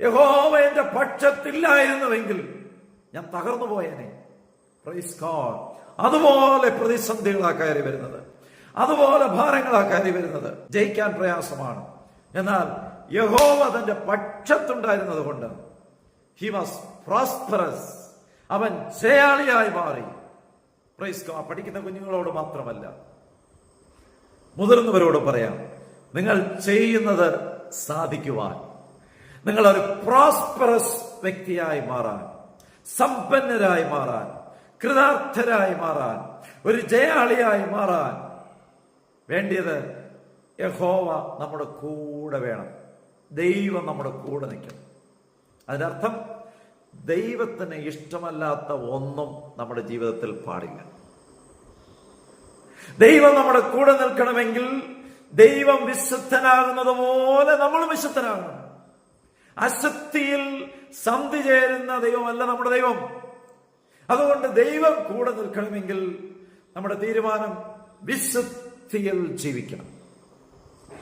യഹോവ എന്റെ പക്ഷത്തില്ലായിരുന്നുവെങ്കിൽ ഞാൻ തകർന്നു പോയേനെ. അതുപോലെ പ്രതിസന്ധികളാ കയറി വരുന്നത്. അതുപോലെ ഭാരങ്ങളാ കയറി വരുന്നത്. ജയിക്കാൻ പ്രയാസമാണ്. എന്നാൽ യഹോവ തന്റെ പക്ഷത്തുണ്ടായിരുന്നത് കൊണ്ട് ഹി വാസ് പ്രോസ്പെറസ് അവൻ ശ്രേയാളിയായി മാറി. Praise God. പഠിക്കുന്ന കുഞ്ഞുങ്ങളോട് മാത്രമല്ല മുതിർന്നവരോട് പറയാം നിങ്ങൾ ചെയ്യുന്നത് സാധിക്കുവാൻ. നിങ്ങൾ ഒരു പ്രോസ്പറസ് വ്യക്തിയായി മാറാൻ സമ്പന്നരായി മാറാൻ കൃതാർത്ഥരായി മാറാൻ ഒരു ജയാളിയായി മാറാൻ വേണ്ടിയത് യഹോവ നമ്മുടെ കൂടെ വേണം. ദൈവം നമ്മുടെ കൂടെ നിൽക്കണം. അതിനർത്ഥം ദൈവത്തിന് ഇഷ്ടമല്ലാത്ത ഒന്നും നമ്മുടെ ജീവിതത്തിൽ പാടില്ല. ദൈവം നമ്മുടെ കൂടെ നിൽക്കണമെങ്കിൽ ദൈവം വിശുദ്ധനാകുന്നത് പോലെ നമ്മൾ വിശുദ്ധനാകണം അശക്തിയിൽ സന്ധി ചേരുന്ന ദൈവമല്ല നമ്മുടെ ദൈവം. അതുകൊണ്ട് ദൈവം കൂടെ നിൽക്കണമെങ്കിൽ നമ്മുടെ തീരുമാനം വിശുദ്ധിയിൽ ജീവിക്കണം.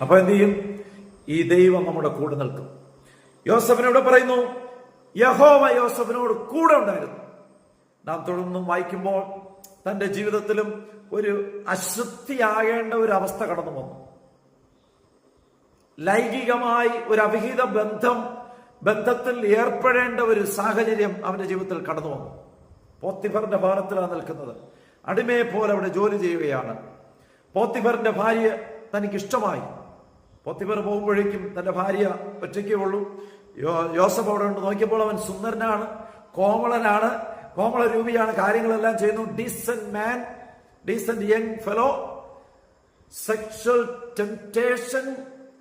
അപ്പൊ എന്ത് ചെയ്യും? ഈ ദൈവം നമ്മുടെ കൂടെ നിൽക്കും. യോസഫിനോട് പറയുന്നു യഹോവ യോസഫിനോട് കൂടെ ഉണ്ടായിരുന്നു. നാം തുടർന്നും വായിക്കുമ്പോൾ തന്റെ ജീവിതത്തിലും ഒരു അശുദ്ധിയാകേണ്ട ഒരു അവസ്ഥ കടന്നു വന്നു. ലൈംഗികമായി ഒരു അവിഹിത ബന്ധം ബന്ധത്തിൽ ഏർപ്പെടേണ്ട ഒരു സാഹചര്യം അവന്റെ ജീവിതത്തിൽ കടന്നു വന്നു. പോത്തിഫറിന്റെ ഭാരത്തിലാണ് നിൽക്കുന്നത്. അടിമയെ പോലെ അവിടെ ജോലി ചെയ്യുകയാണ്. പോത്തിഫറിന്റെ ഭാര്യ തനിക്ക് ഇഷ്ടമായി പോത്തിഫർ പോകുമ്പോഴേക്കും തന്റെ ഭാര്യ ഒറ്റയ്ക്കേ ഉള്ളൂ. യോസഫ് അവിടെ ഉണ്ട്. നോക്കിയപ്പോൾ അവൻ സുന്ദരനാണ് കോമളനാണ് കോമള രൂപിയാണ് കാര്യങ്ങളെല്ലാം ചെയ്യുന്നു. Decent man decent young fellow sexual temptation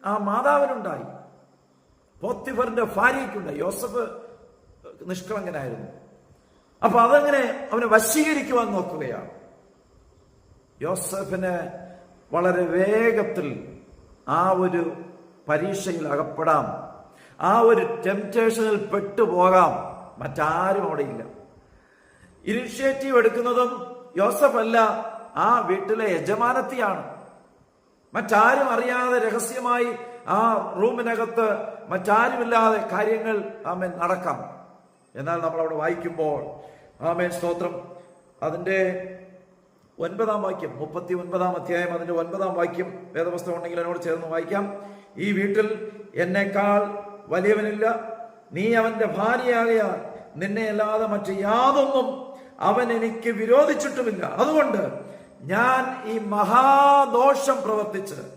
ആ മാതാവിനുണ്ടായി. പോത്തിഫറിന്റെ ഭാര്യയ്ക്കുണ്ട്. യോസഫ് നിഷ്കളങ്കനായിരുന്നു. അപ്പൊ അതങ്ങനെ അവനെ വശീകരിക്കുവാൻ നോക്കുകയാണ്. യോസഫിന് വളരെ വേഗത്തിൽ ആ ഒരു പരീക്ഷയിൽ അകപ്പെടാം. ആ ഒരു ടെംപ്റ്റേഷനിൽ പെട്ടുപോകാം. മറ്റാരും അവിടെ ഇല്ല. ഇനിഷ്യേറ്റീവ് എടുക്കുന്നതും യോസഫ് അല്ല ആ വീട്ടിലെ യജമാനത്തിയാണ്. മറ്റാരും അറിയാതെ രഹസ്യമായി ആ റൂമിനകത്ത് മറ്റാരുമില്ലാതെ കാര്യങ്ങൾ ആമേൻ നടക്കാം. എന്നാൽ നമ്മൾ അവിടെ വായിക്കുമ്പോൾ ആമേൻ സ്തോത്രം. അതിന്റെ ഒൻപതാം വാക്യം മുപ്പത്തി ഒൻപതാം അധ്യായം അതിന്റെ ഒൻപതാം വാക്യം വേദപുസ്തകം ഉണ്ടെങ്കിൽ എന്നോട് ചേർന്ന് വായിക്കാം. ഈ വീട്ടിൽ എന്നെക്കാൾ വലിയവനില്ല. നീ അവന്റെ ഭാര്യയാകയാൽ നിന്നെ അല്ലാതെ മറ്റ് യാതൊന്നും അവൻ എനിക്ക് വിരോധിച്ചിട്ടുമില്ല. അതുകൊണ്ട് ഞാൻ ഈ മഹാദോഷം പ്രവർത്തിച്ച്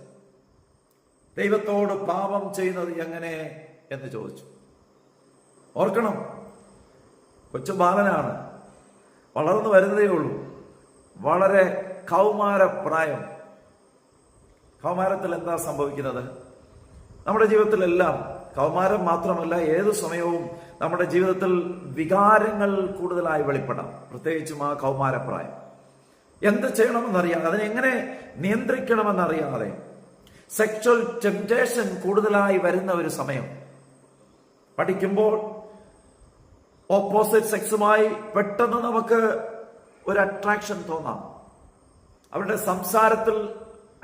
ദൈവത്തോട് പാപം ചെയ്യുന്നത് എങ്ങനെ എന്ന് ചോദിച്ചു. ഓർക്കണം കൊച്ചു ബാലനാണ് വളർന്നു വരുന്നതേ ഉള്ളൂ. വളരെ കൗമാരപ്രായം. കൗമാരത്തിൽ എന്താ സംഭവിക്കുന്നത്? നമ്മുടെ ജീവിതത്തിലെല്ലാം കൗമാരം മാത്രമല്ല ഏത് സമയവും നമ്മുടെ ജീവിതത്തിൽ വികാരങ്ങൾ കൂടുതലായി വെളിപ്പെടാം. പ്രത്യേകിച്ചും ആ കൗമാരപ്രായം. എന്ത് ചെയ്യണമെന്നറിയാതെ അതിനെങ്ങനെ നിയന്ത്രിക്കണമെന്നറിയാതെ സെക്ഷൽ ടെംപ്റ്റേഷൻ കൂടുതലായി വരുന്ന ഒരു സമയം. പഠിക്കുമ്പോൾ ഓപ്പോസിറ്റ് സെക്സുമായി പെട്ടെന്ന് നമുക്ക് ഒരു അട്രാക്ഷൻ തോന്നാം. അവരുടെ സംസാരത്തിൽ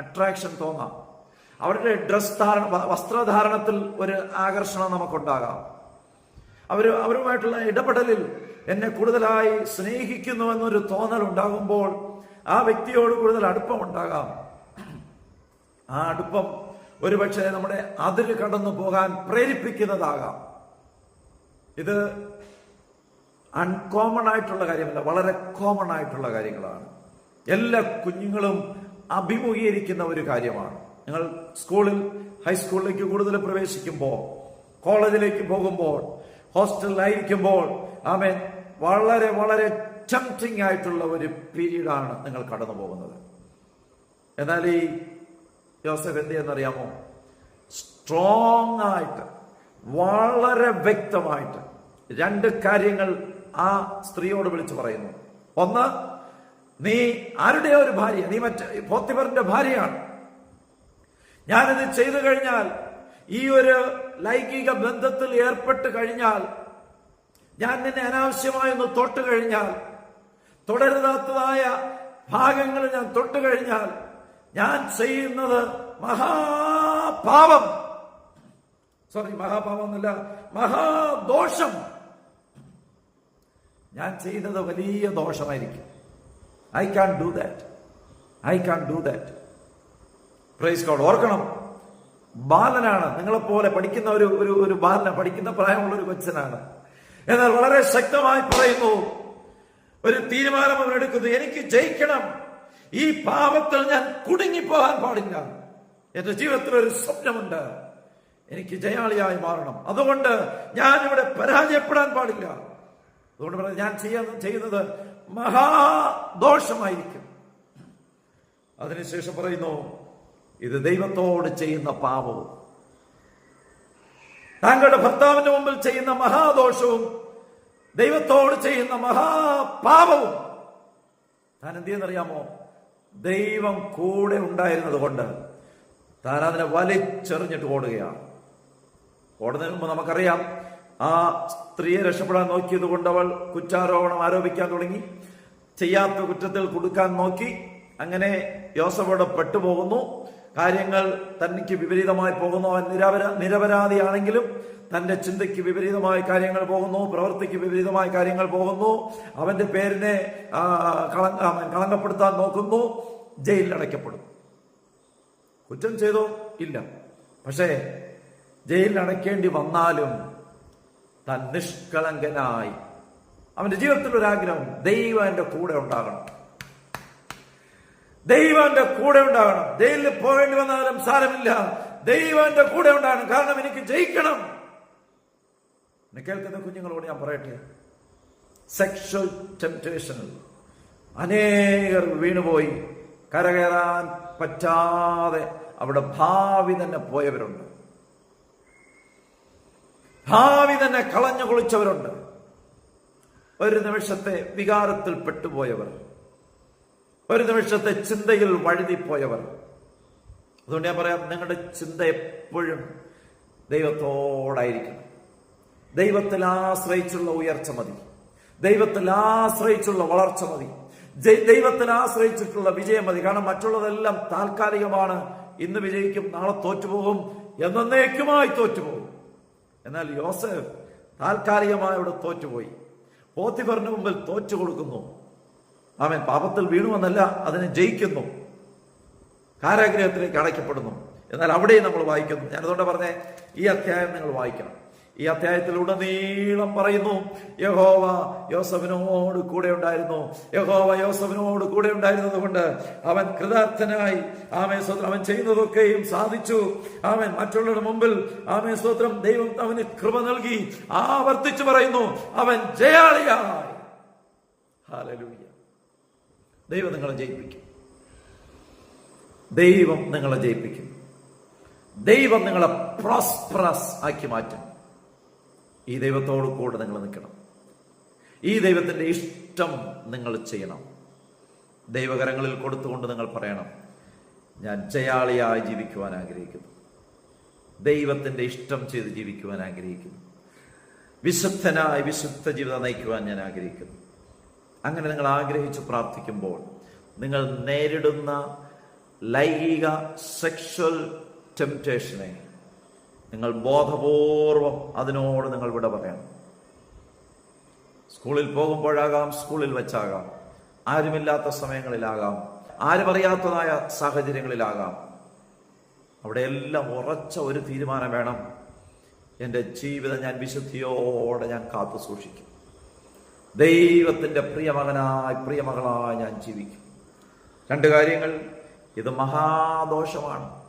അട്രാക്ഷൻ തോന്നാം. അവരുടെ ഡ്രസ് ധാരണ വസ്ത്രധാരണത്തിൽ ഒരു ആകർഷണം നമുക്കുണ്ടാകാം. അവർ അവരുമായിട്ടുള്ള ഇടപെടലിൽ എന്നെ കൂടുതലായി സ്നേഹിക്കുന്നുവെന്നൊരു തോന്നൽ ഉണ്ടാകുമ്പോൾ ആ വ്യക്തിയോട് കൂടുതൽ അടുപ്പം ഉണ്ടാകാം ആ അടുപ്പം ഒരുപക്ഷെ നമ്മുടെ അതിര് കടന്നു പോകാൻ പ്രേരിപ്പിക്കുന്നതാകാം. ഇത് അൺകോമൺ ആയിട്ടുള്ള കാര്യമല്ല വളരെ കോമൺ ആയിട്ടുള്ള കാര്യങ്ങളാണ്. എല്ലാ കുഞ്ഞുങ്ങളും അഭിമുഖീകരിക്കുന്ന ഒരു കാര്യമാണ്. നിങ്ങൾ സ്കൂളിൽ ഹൈസ്കൂളിലേക്ക് കൂടുതൽ പ്രവേശിക്കുമ്പോൾ കോളേജിലേക്ക് പോകുമ്പോൾ ഹോസ്റ്റലിലായിരിക്കുമ്പോൾ ആമേ വളരെ വളരെ ടെംപ്റ്റിംഗ് ആയിട്ടുള്ള ഒരു പീരീഡാണ് നിങ്ങൾ കടന്നു പോകുന്നത്. എന്നാൽ ഈ ജോസഫ് എന്ത് ചെയ്യുന്നറിയാമോ? സ്ട്രോങ് ആയിട്ട് വളരെ വ്യക്തമായിട്ട് രണ്ട് കാര്യങ്ങൾ ആ സ്ത്രീയോട് വിളിച്ചു പറയുന്നു. ഒന്ന് നീ ആരുടെയോ ഒരു ഭാര്യ നീ മറ്റേ പോത്തിപറിന്റെ ഭാര്യയാണ്. ഞാനിത് ചെയ്തു കഴിഞ്ഞാൽ ഈ ഒരു ലൈംഗിക ബന്ധത്തിൽ ഏർപ്പെട്ട് കഴിഞ്ഞാൽ ഞാൻ നിന്നെ അനാവശ്യമായി ഒന്ന് തൊട്ട് കഴിഞ്ഞാൽ തുടരുതാത്തതായ ഭാഗങ്ങൾ ഞാൻ തൊട്ട് കഴിഞ്ഞാൽ ഞാൻ ചെയ്യുന്നത് മഹാപാപം. സോറി മഹാപാപം എന്നല്ല മഹാദോഷം. ഞാൻ ചെയ്യുന്നത് വലിയ ദോഷമായിരിക്കും. I can't do that I can't do that praise God ഓർക്കണം ബാലനാണ്. നിങ്ങളെപ്പോലെ പഠിക്കുന്ന ഒരു ഒരു ഒരു ബാലന. പഠിക്കുന്ന പ്രായമുള്ള ഒരു കൊച്ചനാണ്. എന്നാൽ വളരെ ശക്തമായി പറയുന്നു ഒരു തീരുമാനം അവൻ എടുക്കുന്നു. എനിക്ക് ജയിക്കണം. ഈ പാപത്തിൽ ഞാൻ കുടുങ്ങിപ്പോകാൻ പാടില്ല. എന്റെ ജീവിതത്തിൽ ഒരു സ്വപ്നമുണ്ട്. എനിക്ക് ജയാളിയായി മാറണം. അതുകൊണ്ട് ഞാൻ ഇവിടെ പരാജയപ്പെടാൻ പാടില്ല. അതുകൊണ്ട് പറഞ്ഞു ഞാൻ ചെയ്യാൻ ചെയ്യുന്നത് മഹാദോഷമായിരിക്കും അതിനുശേഷം പറയുന്നു ഇത് ദൈവത്തോട് ചെയ്യുന്ന പാപവും താങ്കളുടെ ഭർത്താവിന്റെ മുമ്പിൽ ചെയ്യുന്ന മഹാദോഷവും ദൈവത്തോട് ചെയ്യുന്ന മഹാപാപവും താൻ എന്ത് ചെയ്യുന്നറിയാമോ? ദൈവം കൂടെ ഉണ്ടായിരുന്നത് കൊണ്ട് താൻ അതിനെ വലിച്ചെറിഞ്ഞിട്ട് ഓടുകയാണ്. ഓടുന്നതിന് മുമ്പ് നമുക്കറിയാം ആ സ്ത്രീയെ രക്ഷപ്പെടാൻ നോക്കിയത് കൊണ്ട് അവൾ കുറ്റാരോപണം ആരോപിക്കാൻ തുടങ്ങി. ചെയ്യാത്ത കുറ്റത്തിൽ കൊടുക്കാൻ നോക്കി. അങ്ങനെ യോസഫോടെ പെട്ടുപോകുന്നു. കാര്യങ്ങൾ തനിക്ക് വിപരീതമായി പോകുന്നു അവൻ നിരപര നിരപരാധിയാണെങ്കിലും തന്റെ ചിന്തയ്ക്ക് വിപരീതമായ കാര്യങ്ങൾ പോകുന്നു പ്രവൃത്തിക്ക് വിപരീതമായ കാര്യങ്ങൾ പോകുന്നു അവന്റെ പേരിനെ കളങ്കപ്പെടുത്താൻ നോക്കുന്നു ജയിലിൽ അടയ്ക്കപ്പെടും കുറ്റം ചെയ്തോ? ഇല്ല. പക്ഷേ ജയിലിൽ അടയ്ക്കേണ്ടി വന്നാലും തൻ നിഷ്കളങ്കനായി. ഒരു ആഗ്രഹം ദൈവം എന്റെ കൂടെ ഉണ്ടാകണം. ദൈവം എന്റെ കൂടെ ഉണ്ടാകണം. ജയിലിൽ പോകേണ്ടി വന്നാലും സാരമില്ല. ദൈവന്റെ കൂടെ ഉണ്ടാകണം. കാരണം എനിക്ക് ജയിക്കണം. കേൾക്കുന്ന കുഞ്ഞുങ്ങളോട് ഞാൻ പറയട്ടെ? സെക്ഷൽ ടെംപ്റ്റേഷനിൽ അനേകർ വീണുപോയി. കരകയറാൻ പറ്റാതെ അവിടെ ഭാവി തന്നെ പോയവരുണ്ട്. ഭാവി തന്നെ കളഞ്ഞു കുളിച്ചവരുണ്ട്. ഒരു നിമിഷത്തെ വികാരത്തിൽ പെട്ടുപോയവർ ഒരു നിമിഷത്തെ ചിന്തയിൽ വഴുതിപ്പോയവർ. അതുകൊണ്ട് ഞാൻ പറയാം നിങ്ങളുടെ ചിന്ത എപ്പോഴും ദൈവത്തോടായിരിക്കണം. ദൈവത്തിൽ ആശ്രയിച്ചുള്ള ഉയർച്ച മതി. ദൈവത്തിൽ ആശ്രയിച്ചുള്ള വളർച്ച മതി. ദൈവത്തിൽ ആശ്രയിച്ചിട്ടുള്ള വിജയം മതി. കാരണം മറ്റുള്ളതെല്ലാം താൽക്കാലികമാണ്. ഇന്ന് വിജയിക്കും നാളെ തോറ്റുപോകും എന്നേക്കുമായി തോറ്റുപോകും. എന്നാൽ യോസഫ് താൽക്കാലികമായി അവിടെ തോറ്റുപോയി. പോത്തിഫറിന് മുമ്പിൽ തോറ്റു കൊടുക്കുന്നു. അവൻ പാപത്തിൽ വീണുവെന്നല്ല അതിനെ ജയിക്കുന്നു. കാരാഗ്രഹത്തിലേക്ക് അടയ്ക്കപ്പെടുന്നു. എന്നാൽ അവിടെയും നമ്മൾ വായിക്കുന്നു. ഞാൻ അതുകൊണ്ട് പറഞ്ഞേ ഈ അധ്യായം നിങ്ങൾ വായിക്കണം. ഈ അധ്യായത്തിലുടനീളം പറയുന്നു യഹോവ യോസഫിനോട് കൂടെ ഉണ്ടായിരുന്നു. യഹോവ യോസഫിനോട് കൂടെ ഉണ്ടായിരുന്നത് കൊണ്ട് അവൻ കൃതാർത്ഥനായി ആമേ സ്വത്രം അവൻ ചെയ്യുന്നതൊക്കെയും സാധിച്ചു. അവൻ മറ്റുള്ളവരുടെ മുമ്പിൽ ആമേ സ്വത്രം ദൈവം അവന് കൃപ നൽകി ആവർത്തിച്ചു പറയുന്നു. അവൻ ജയാളിയായി. ഹാലലൂയ ദൈവം നിങ്ങളെ ജയിപ്പിക്കും. ദൈവം നിങ്ങളെ ജയിപ്പിക്കും. ദൈവം നിങ്ങളെ പ്രോസ്പ്രസ് ആക്കി മാറ്റും. ഈ ദൈവത്തോട് കൂടെ നിങ്ങൾ നിൽക്കണം. ഈ ദൈവത്തിന്റെ ഇഷ്ടം നിങ്ങൾ ചെയ്യണം. ദൈവകരങ്ങളിൽ കൊടുത്തുകൊണ്ട് നിങ്ങൾ പറയണം ഞാൻ ജയാളിയായി ജീവിക്കുവാൻ ആഗ്രഹിക്കുന്നു. ദൈവത്തിന്റെ ഇഷ്ടം ചെയ്ത് ജീവിക്കുവാൻ ആഗ്രഹിക്കുന്നു. വിശുദ്ധനായി വിശുദ്ധ ജീവിതം നയിക്കുവാൻ ഞാൻ ആഗ്രഹിക്കുന്നു. അങ്ങനെ നിങ്ങൾ ആഗ്രഹിച്ച് പ്രാർത്ഥിക്കുമ്പോൾ നിങ്ങൾ നേരിടുന്ന ലൈംഗിക സെക്ഷൽ ടെംപ്റ്റേഷനെ നിങ്ങൾ ബോധപൂർവം അതിനോട് നിങ്ങൾ വിട പറയണം. സ്കൂളിൽ പോകുമ്പോഴാകാം സ്കൂളിൽ വെച്ചാകാം. ആരുമില്ലാത്ത സമയങ്ങളിലാകാം. ആരുമറിയാത്തതായ സാഹചര്യങ്ങളിലാകാം. അവിടെയെല്ലാം ഉറച്ച ഒരു തീരുമാനം വേണം. എന്റെ ജീവിതം ഞാൻ വിശുദ്ധിയോടെ ഞാൻ കാത്തു സൂക്ഷിക്കും ദൈവത്തിന്റെ പ്രിയമകനായി പ്രിയമകളായി ഞാൻ ജീവിക്കും. രണ്ട് കാര്യങ്ങൾ. ഇത് മഹാദോഷമാണ്.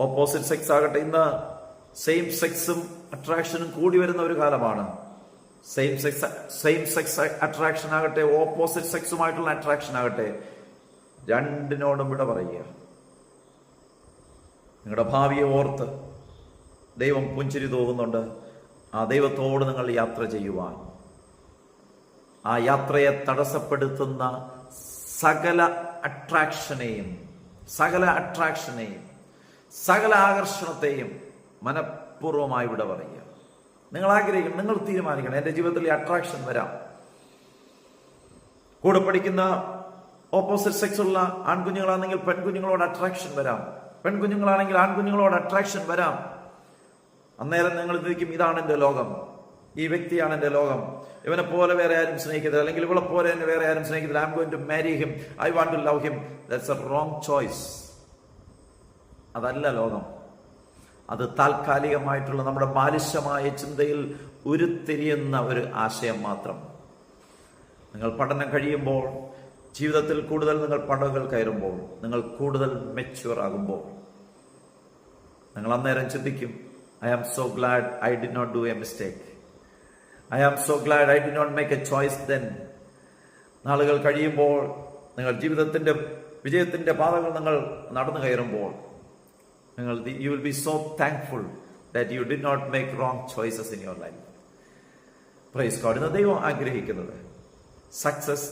ഓപ്പോസിറ്റ് സെക്സ് ആകട്ടെ. ഇന്ന് സെയിം സെക്സും അട്രാക്ഷനും കൂടി വരുന്ന ഒരു കാലമാണ്. Same sex same sex attraction ആകട്ടെ ഓപ്പോസിറ്റ് സെക്സുമായിട്ടുള്ള അട്രാക്ഷൻ ആകട്ടെ. രണ്ടിനോടും വിട പറയുക. നിങ്ങളുടെ ഭാവിയെ ഓർത്ത് ദൈവം പുഞ്ചിരി തോന്നുന്നുണ്ട്. ആ ദൈവത്തോട് നിങ്ങൾ യാത്ര ചെയ്യുവാൻ. ആ യാത്രയെ തടസ്സപ്പെടുത്തുന്ന സകല അട്രാക്ഷനെയും സകല അട്രാക്ഷനെയും സകല ആകർഷണത്തെയും മനഃപൂർവമായി ഇവിടെ പറയുക. നിങ്ങൾ ആഗ്രഹിക്കണം നിങ്ങൾ തീരുമാനിക്കണം എന്റെ ജീവിതത്തിൽ അട്രാക്ഷൻ വരാം. കൂടെ പഠിക്കുന്ന ഓപ്പോസിറ്റ് സെക്സ് ഉള്ള ആൺകുഞ്ഞുങ്ങളാണെങ്കിൽ പെൺകുഞ്ഞുങ്ങളോട് അട്രാക്ഷൻ വരാം. പെൺകുഞ്ഞുങ്ങളാണെങ്കിൽ ആൺകുഞ്ഞുങ്ങളോട് അട്രാക്ഷൻ വരാം. അന്നേരം നിങ്ങൾ ചിന്തിക്കും ഇതാണ് എന്റെ ലോകം. ഈ വ്യക്തിയാണ് എന്റെ ലോകം. ഇവനെ പോലെ വേറെ ആരും സ്നേഹിക്കത്തില്ല. അല്ലെങ്കിൽ ഇവളെ പോലെ തന്നെ വേറെ ആരും സ്നേഹിക്കത്തില്ല. I'm going to marry him I want to love him that's a wrong choice അതല്ല ലോകം. അത് താൽക്കാലികമായിട്ടുള്ള നമ്മുടെ ബാലിശമായ ചിന്തയിൽ ഉരുത്തിരിയുന്ന ഒരു ആശയം മാത്രം. നിങ്ങൾ പഠനം കഴിയുമ്പോൾ ജീവിതത്തിൽ കൂടുതൽ നിങ്ങൾ പടവുകൾ കയറുമ്പോൾ നിങ്ങൾ കൂടുതൽ മെച്യൂർ ആകുമ്പോൾ നിങ്ങൾ അന്നേരം ചിന്തിക്കും I am so glad I did not do a mistake. I am so glad I did not make a choice then. നാളുകൾ കഴിയുമ്പോൾ നിങ്ങൾ ജീവിതത്തിന്റെ വിജയത്തിന്റെ പാതകൾ നിങ്ങൾ നടന്നു കയറുമ്പോൾ നിങ്ങൾ you will be so thankful that you did not make wrong choices in your life praise കാർഡിന് ദൈവം ആഗ്രഹിക്കുന്നത് സക്സസ്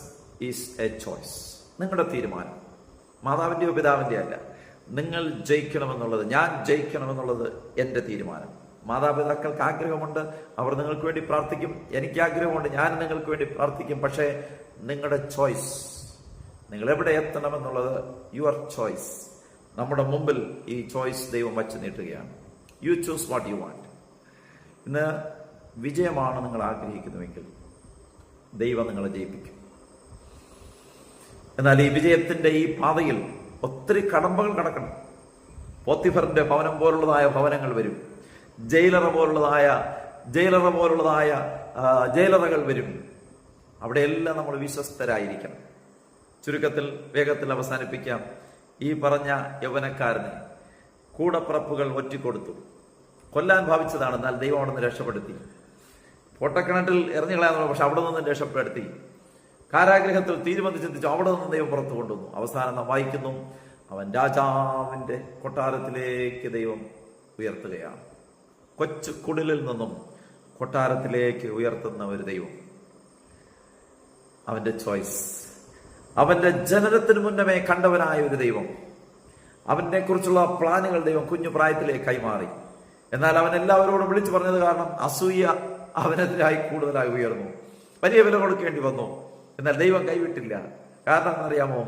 ഈസ് എ ചോയ്സ് നിങ്ങളുടെ തീരുമാനം. മാതാവിന്റെയോ പിതാവിന്റെയോ അല്ല. നിങ്ങൾ ജയിക്കണമെന്നുള്ളത് ഞാൻ ജയിക്കണമെന്നുള്ളത് എന്റെ തീരുമാനം. മാതാപിതാക്കൾക്ക് ആഗ്രഹമുണ്ട് അവർ നിങ്ങൾക്ക് വേണ്ടി പ്രാർത്ഥിക്കും. എനിക്ക് ആഗ്രഹമുണ്ട് ഞാൻ നിങ്ങൾക്ക് വേണ്ടി പ്രാർത്ഥിക്കും. പക്ഷേ നിങ്ങളുടെ ചോയ്സ് നിങ്ങൾ എവിടെ എത്തണമെന്നുള്ളത് യുവർ ചോയ്സ്. നമ്മുടെ മുമ്പിൽ ഈ ചോയ്സ് ദൈവം വച്ച് നീട്ടുകയാണ്. You choose what you want. ഇന്ന് വിജയമാണ് നിങ്ങൾ ആഗ്രഹിക്കുന്നുവെങ്കിൽ ദൈവം നിങ്ങളെ ജയിപ്പിക്കും. എന്നാൽ ഈ വിജയത്തിന്റെ ഈ പാതയിൽ ഒത്തിരി കടമ്പകൾ കടക്കണം. പോത്തിഫറിന്റെ ഭവനം പോലുള്ളതായ ഭവനങ്ങൾ വരും. ജയിലറ പോലുള്ളതായ ജയിലറ പോലുള്ളതായ ജയിലറകൾ വരും. അവിടെയെല്ലാം നമ്മൾ വിശ്വസ്തരായിരിക്കണം. ചുരുക്കത്തിൽ വേഗത്തിൽ അവസാനിപ്പിക്കാം. ഈ പറഞ്ഞ യൗവനക്കാരന് കൂടപ്പിറപ്പുകൾ ഒറ്റിക്കൊടുത്തു. കൊല്ലാൻ ഭാവിച്ചതാണ് എന്നാൽ ദൈവം അവിടെ നിന്ന് രക്ഷപ്പെടുത്തി പൊട്ടക്കിണറ്റിൽ എറിഞ്ഞു പക്ഷെ അവിടെ നിന്ന് രക്ഷപ്പെടുത്തി. കാരാഗ്രഹത്തിൽ തീരുമാനം ചിന്തിച്ചു അവിടെ നിന്ന് ദൈവം പുറത്തു കൊണ്ടുവന്നു. അവസാനം നാം വായിക്കുന്നു അവൻ രാജാവിന്റെ കൊട്ടാരത്തിലേക്ക് ദൈവം ഉയർത്തുകയാണ്. കൊച്ചു കുടിലിൽ നിന്നും കൊട്ടാരത്തിലേക്ക് ഉയർത്തുന്ന ഒരു ദൈവം. അവന്റെ ചോയ്സ്. അവന്റെ ജനനത്തിന് മുന്നമേ കണ്ടവനായ ഒരു ദൈവം. അവനെ കുറിച്ചുള്ള പ്ലാനുകൾ ദൈവം കുഞ്ഞു പ്രായത്തിലേക്ക് കൈമാറി. എന്നാൽ അവൻ എല്ലാവരോടും വിളിച്ചു പറഞ്ഞത് കാരണം അസൂയ അവനെതിരായി കൂടുതലായി ഉയർന്നു. വലിയ വില കൊടുക്കേണ്ടി വന്നു. എന്നാൽ ദൈവം കൈവിട്ടില്ല. കാരണം അറിയാമോ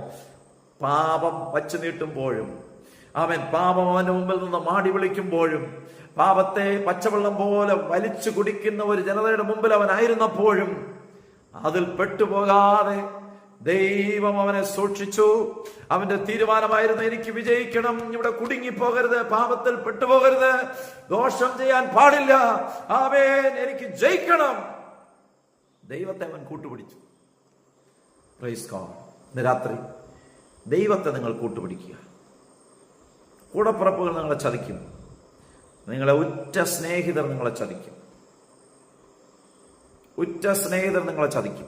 പാപം വച്ചു നീട്ടുമ്പോഴും അവൻ പാപം അവന്റെ മുമ്പിൽ നിന്ന് മാടി വിളിക്കുമ്പോഴും പാപത്തെ പച്ചവെള്ളം പോലെ വലിച്ചു കുടിക്കുന്ന ഒരു ജനതയുടെ മുമ്പിൽ അവനായിരുന്നപ്പോഴും അതിൽ പെട്ടുപോകാതെ ദൈവം അവനെ സൂക്ഷിച്ചു. അവന്റെ തീരുമാനമായിരുന്നു എനിക്ക് വിജയിക്കണം ഇവിടെ കുടുങ്ങിപ്പോകരുത് പാപത്തിൽ പെട്ടുപോകരുത് ദോഷം ചെയ്യാൻ പാടില്ല. ആവേൻ എനിക്ക് ജയിക്കണം. ദൈവത്തെ അവൻ കൂട്ടുപിടിച്ചു. പ്രൈസ് കോൺ ഇന്ന് രാത്രി ദൈവത്തെ നിങ്ങൾ കൂട്ടുപിടിക്കുക. കൂടപ്പുറപ്പുകൾ നിങ്ങളെ ചതിക്കും. നിങ്ങളെ ഉറ്റ സ്നേഹിതർ നിങ്ങളെ ചതിക്കും. ഉറ്റ സ്നേഹിതർ നിങ്ങളെ ചതിക്കും.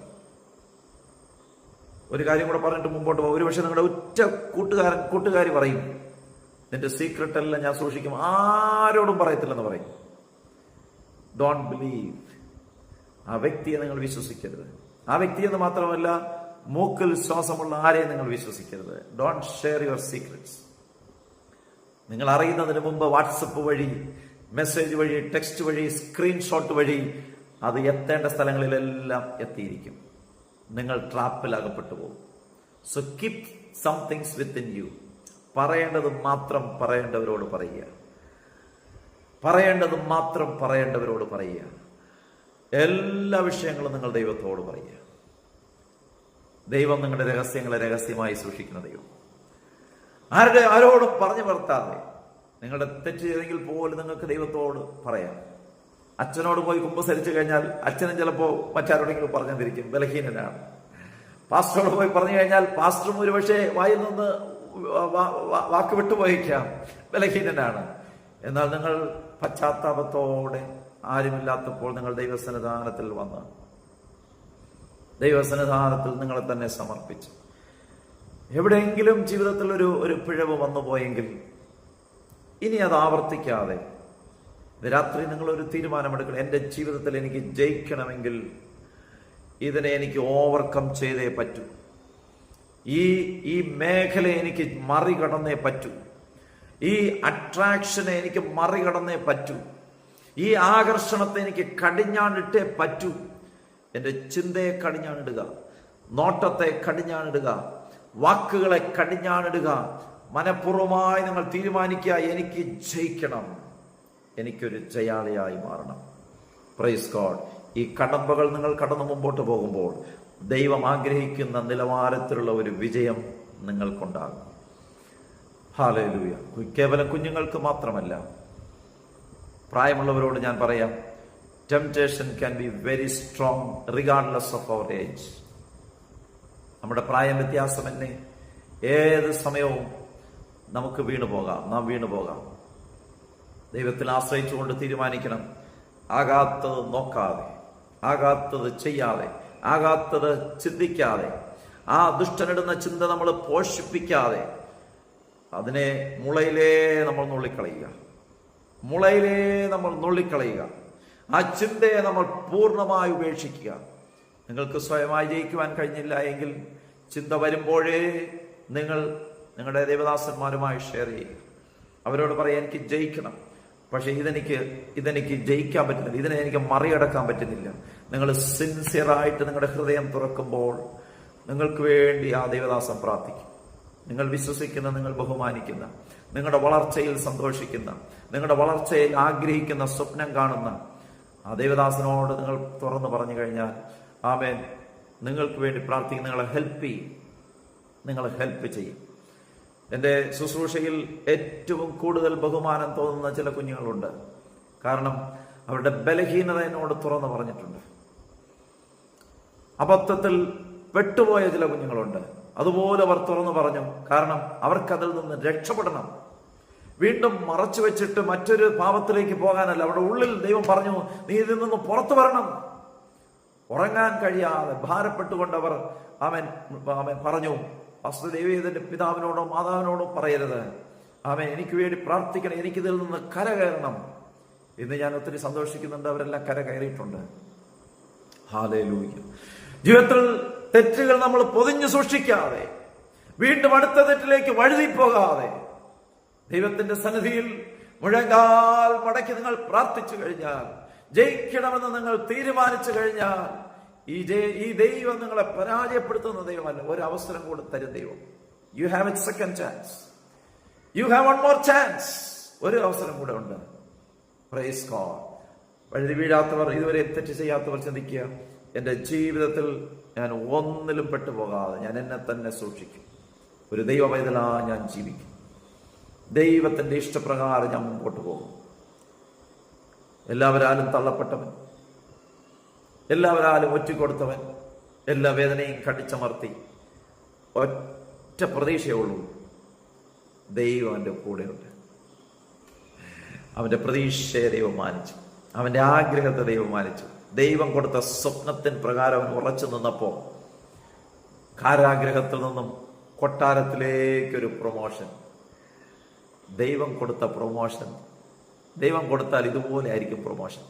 ഒരു കാര്യം കൂടെ പറഞ്ഞിട്ട് മുമ്പോട്ട് പോകും. ഒരുപക്ഷെ നിങ്ങളുടെ ഉറ്റ കൂട്ടുകാരൻ കൂട്ടുകാരി പറയും നിന്റെ സീക്രട്ട് എല്ലാം ഞാൻ സൂക്ഷിക്കും. ആരോടും പറയത്തില്ലെന്ന് പറയും. ഡോണ്ട് ബിലീവ് ആ വ്യക്തിയെ നിങ്ങൾ വിശ്വസിക്കരുത്. ആ വ്യക്തി എന്ന് മാത്രമല്ല മൂക്കിൽ ശ്വാസമുള്ള ആരെയും നിങ്ങൾ വിശ്വസിക്കരുത്. ഡോണ്ട് ഷെയർ യുവർ സീക്രട്സ് നിങ്ങൾ അറിയുന്നതിന് മുമ്പ് വാട്സപ്പ് വഴി മെസ്സേജ് വഴി ടെക്സ്റ്റ് വഴി സ്ക്രീൻഷോട്ട് വഴി അത് എത്തേണ്ട സ്ഥലങ്ങളിലെല്ലാം എത്തിയിരിക്കും. നിങ്ങൾ ട്രാപ്പിൽ അകപ്പെട്ടു പോകും so keep somethings within you പറയേണ്ടത് മാത്രം പറയേണ്ടവരോട് പറയുക. പറയേണ്ടത് മാത്രം പറയേണ്ടവരോട് പറയുക. എല്ലാ വിഷയങ്ങളും നിങ്ങൾ ദൈവത്തോട് പറയുക. ദൈവം നിങ്ങളുടെ രഹസ്യങ്ങളെ രഹസ്യമായി സൂക്ഷിക്കുന്ന ദൈവം. ആരുടെ ആരോടും പറഞ്ഞു വർത്താതെ നിങ്ങളുടെ തെറ്റ് ചെയ്തെങ്കിൽ പോലും നിങ്ങൾക്ക് ദൈവത്തോട് പറയാം. അച്ഛനോട് പോയി കുമ്പസരിച്ചു കഴിഞ്ഞാൽ അച്ഛനും ചിലപ്പോൾ മറ്റാരോടെങ്കിലും പറഞ്ഞു തിരിക്കും ബലഹീനനാണ് പാസ്റ്ററോട് പോയി പറഞ്ഞു കഴിഞ്ഞാൽ പാസ്റ്ററും ഒരുപക്ഷെ വായിൽ നിന്ന് വാക്ക് വിട്ടുപോയിക്കാം ബലഹീനനാണ്. എന്നാൽ നിങ്ങൾ പശ്ചാത്താപത്തോടെ ആരുമില്ലാത്തപ്പോൾ നിങ്ങൾ ദൈവസന്നിധാനത്തിൽ വന്ന് ദൈവസന്നിധാനത്തിൽ നിങ്ങളെ തന്നെ സമർപ്പിച്ചു. എവിടെയെങ്കിലും ജീവിതത്തിൽ ഒരു ഒരു പിഴവ് വന്നു പോയെങ്കിൽ ഇനി അത് ആവർത്തിക്കാതെ രാത്രി നിങ്ങളൊരു തീരുമാനമെടുക്കണം. എന്റെ ജീവിതത്തിൽ എനിക്ക് ജയിക്കണമെങ്കിൽ ഇതിനെ എനിക്ക് ഓവർകം ചെയ്തേ പറ്റൂ. ഈ ഈ മേഖല എനിക്ക് മറികടന്നേ പറ്റൂ. ഈ അട്രാക്ഷനെ എനിക്ക് മറികടന്നേ പറ്റൂ. ഈ ആകർഷണത്തെ എനിക്ക് കടിഞ്ഞാണിട്ടേ പറ്റൂ. എന്റെ ചിന്തയെ കടിഞ്ഞാണിടുക നോട്ടത്തെ കടിഞ്ഞാണിടുക വാക്കുകളെ കടിഞ്ഞാണിടുക. മനഃപൂർവമായി നിങ്ങൾ തീരുമാനിക്കുക എനിക്ക് ജയിക്കണം. എനിക്കൊരു ജയാളിയായി മാറണം. പ്രൈസ് ഗോഡ് ഈ കടമ്പകൾ നിങ്ങൾ കടന്നു മുമ്പോട്ട് പോകുമ്പോൾ ദൈവം ആഗ്രഹിക്കുന്ന നിലവാരത്തിലുള്ള ഒരു വിജയം നിങ്ങൾക്കുണ്ടാകും. ഹാലയിലൂയ കേവലം കുഞ്ഞുങ്ങൾക്ക് മാത്രമല്ല പ്രായമുള്ളവരോട് ഞാൻ പറയാം temptation can be very strong regardless of our age നമ്മുടെ പ്രായം വ്യത്യാസം തന്നെ ഏത് സമയവും നമുക്ക് വീണു പോകാം നാം വീണു പോകാം. ദൈവത്തിൽ ആശ്രയിച്ചുകൊണ്ട് തീരുമാനിക്കണം. ആകാത്തത് നോക്കാതെ ആകാത്തത് ചെയ്യാതെ ആകാത്തത് ചിന്തിക്കാതെ ആ ദുഷ്ടനിടുന്ന ചിന്ത നമ്മൾ പോഷിപ്പിക്കാതെ അതിനെ മുളയിലേ നമ്മൾ നുള്ളിക്കളയുക. മുളയിലേ നമ്മൾ നുള്ളിക്കളയുക. ആ ചിന്തയെ നമ്മൾ പൂർണമായി ഉപേക്ഷിക്കുക. നിങ്ങൾക്ക് സ്വയമായി ജയിക്കുവാൻ കഴിഞ്ഞില്ല എങ്കിൽ ചിന്ത വരുമ്പോഴേ നിങ്ങൾ നിങ്ങളുടെ ദേവദാസന്മാരുമായി ഷെയർ ചെയ്യുക. അവരോട് പറയാം എനിക്ക് ജയിക്കണം. പക്ഷേ ഇതെനിക്ക് ഇതെനിക്ക് ജയിക്കാൻ പറ്റുന്നില്ല. ഇതിനെ എനിക്ക് മറികടക്കാൻ പറ്റുന്നില്ല. നിങ്ങൾ സിൻസിയറായിട്ട് നിങ്ങളുടെ ഹൃദയം തുറക്കുമ്പോൾ നിങ്ങൾക്ക് വേണ്ടി ആ ദേവദാസം പ്രാർത്ഥിക്കും. നിങ്ങൾ വിശ്വസിക്കുന്ന നിങ്ങൾ ബഹുമാനിക്കുന്ന നിങ്ങളുടെ വളർച്ചയിൽ സന്തോഷിക്കുന്ന നിങ്ങളുടെ വളർച്ചയിൽ ആഗ്രഹിക്കുന്ന സ്വപ്നം കാണുന്ന ആ ദൈവദാസനോട് നിങ്ങൾ തുറന്നു പറഞ്ഞു കഴിഞ്ഞാൽ ആമേൻ. നിങ്ങൾക്ക് വേണ്ടി പ്രാർത്ഥിക്കും നിങ്ങളെ ഹെൽപ്പ് ചെയ്യും. നിങ്ങളെ ഹെൽപ്പ് ചെയ്യും. എന്റെ ശുശ്രൂഷയിൽ ഏറ്റവും കൂടുതൽ ബഹുമാനം തോന്നുന്ന ചില കുഞ്ഞുങ്ങളുണ്ട്. കാരണം അവരുടെ ബലഹീനത എന്നോട് തുറന്നു പറഞ്ഞിട്ടുണ്ട്. അബദ്ധത്തിൽ പെട്ടുപോയ ചില കുഞ്ഞുങ്ങളുണ്ട്. അതുപോലെ അവർ തുറന്നു പറഞ്ഞു കാരണം അവർക്കതിൽ നിന്ന് രക്ഷപ്പെടണം. വീണ്ടും മറച്ചു വെച്ചിട്ട് മറ്റൊരു പാപത്തിലേക്ക് പോകാനല്ല. അവിടെ ഉള്ളിൽ ദൈവം പറഞ്ഞു നീ ഇതിൽ നിന്ന് പുറത്തു വരണം. ഉറങ്ങാൻ കഴിയാതെ ഭാരപ്പെട്ടുകൊണ്ട് അവർ അവൻ അവൻ പറഞ്ഞു വസ്തുദേവിയതിന്റെ പിതാവിനോടോ മാതാവിനോടോ പറയരുത്. അവൻ എനിക്ക് വേണ്ടി പ്രാർത്ഥിക്കണം. എനിക്കിതിൽ നിന്ന് കര കയറണം. ഇന്ന് ഞാൻ ഒത്തിരി സന്തോഷിക്കുന്നുണ്ട്. അവരെല്ലാം കര കയറിയിട്ടുണ്ട്. ജീവിതത്തിൽ തെറ്റുകൾ നമ്മൾ പൊതിഞ്ഞു സൂക്ഷിക്കാതെ വീണ്ടും അടുത്ത തെറ്റിലേക്ക് വഴുതി പോകാതെ ദൈവത്തിന്റെ സന്നിധിയിൽ മുഴങ്കാൽ മടക്കി നിങ്ങൾ പ്രാർത്ഥിച്ചു കഴിഞ്ഞാൽ ജയിക്കണമെന്ന് നിങ്ങൾ തീരുമാനിച്ചു കഴിഞ്ഞാൽ ഈ ജയ ഈ ദൈവം നിങ്ങളെ പരാജയപ്പെടുത്തുന്ന ദൈവമല്ല. ഒരു അവസരം കൂടെ തരും ദൈവം. You have a second chance you have one more chance ഒരു അവസരം കൂടെ ഉണ്ട്. പ്രൈസ് ഗോഡ് വഴുതി വീഴാത്തവർ ഇതുവരെ തെറ്റ് ചെയ്യാത്തവർ ചിന്തിക്കുക. എന്റെ ജീവിതത്തിൽ ഞാൻ ഒന്നിലും പെട്ടുപോകാതെ ഞാൻ എന്നെ തന്നെ സൂക്ഷിക്കും. ഒരു ദൈവ പൈതലാ ഞാൻ ജീവിക്കും. ദൈവത്തിന്റെ ഇഷ്ടപ്രകാരം ഞാൻ മുമ്പോട്ട് പോകും. എല്ലാവരാലും തള്ളപ്പെട്ടവൻ എല്ലാവരാലും ഒറ്റിക്കൊടുത്തവൻ എല്ലാ വേദനയും കടിച്ചമർത്തി ഒറ്റ പ്രതീക്ഷയേ ഉള്ളൂ. ദൈവം എന്റെ കൂടെയുണ്ട്. അവന്റെ പ്രതീക്ഷയെ ദൈവം മാനിച്ചു. അവന്റെ ആഗ്രഹത്തെ ദൈവം മാനിച്ചു. ദൈവം കൊടുത്ത സ്വപ്നത്തിൻ പ്രകാരം അവൻ ഉറച്ചു നിന്നപ്പോൾ കാരാഗ്രഹത്തിൽ നിന്നും കൊട്ടാരത്തിലേക്കൊരു പ്രൊമോഷൻ ദൈവം കൊടുത്ത പ്രൊമോഷൻ ദൈവം കൊടുത്താൽ ഇതുപോലെ ആയിരിക്കും പ്രൊമോഷൻ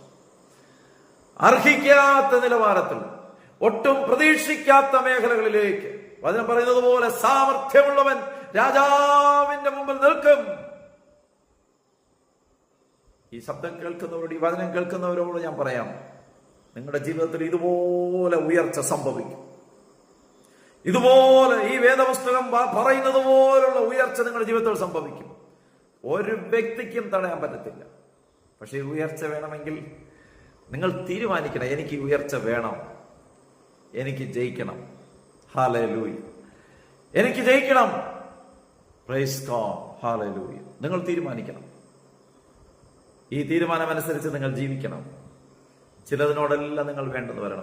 അർഹിക്കാത്ത നിലവാരത്തിൽ ഒട്ടും പ്രതീക്ഷിക്കാത്ത മേഖലകളിലേക്ക് വചനം പറയുന്നത് പോലെ സാമർഥ്യമുള്ളവൻ രാജാവിന്റെ മുമ്പിൽ നിൽക്കും. ഈ ശബ്ദം കേൾക്കുന്നവരോട് ഈ വചനം കേൾക്കുന്നവരോട് ഞാൻ പറയാം നിങ്ങളുടെ ജീവിതത്തിൽ ഇതുപോലെ ഉയർച്ച സംഭവിക്കും. ഇതുപോലെ ഈ വേദപുസ്തകം പറയുന്നത് പോലുള്ള ഉയർച്ച നിങ്ങളുടെ ജീവിതത്തിൽ സംഭവിക്കും. ഒരു വ്യക്തിക്കും തടയാൻ പറ്റത്തില്ല. പക്ഷേ ഉയർച്ച വേണമെങ്കിൽ നിങ്ങൾ തീരുമാനിക്കണം. എനിക്ക് ഉയർച്ച വേണം. എനിക്ക് ജയിക്കണം. ഹാലൂയി എനിക്ക് ജയിക്കണം. പ്രൈസ് ഗോഡ് ഹാലൂയി നിങ്ങൾ തീരുമാനിക്കണം. ഈ തീരുമാനമനുസരിച്ച് നിങ്ങൾ ജീവിക്കണം. ചിലതിനോടെല്ലാം നിങ്ങൾ വേണ്ടെന്ന് വരണം.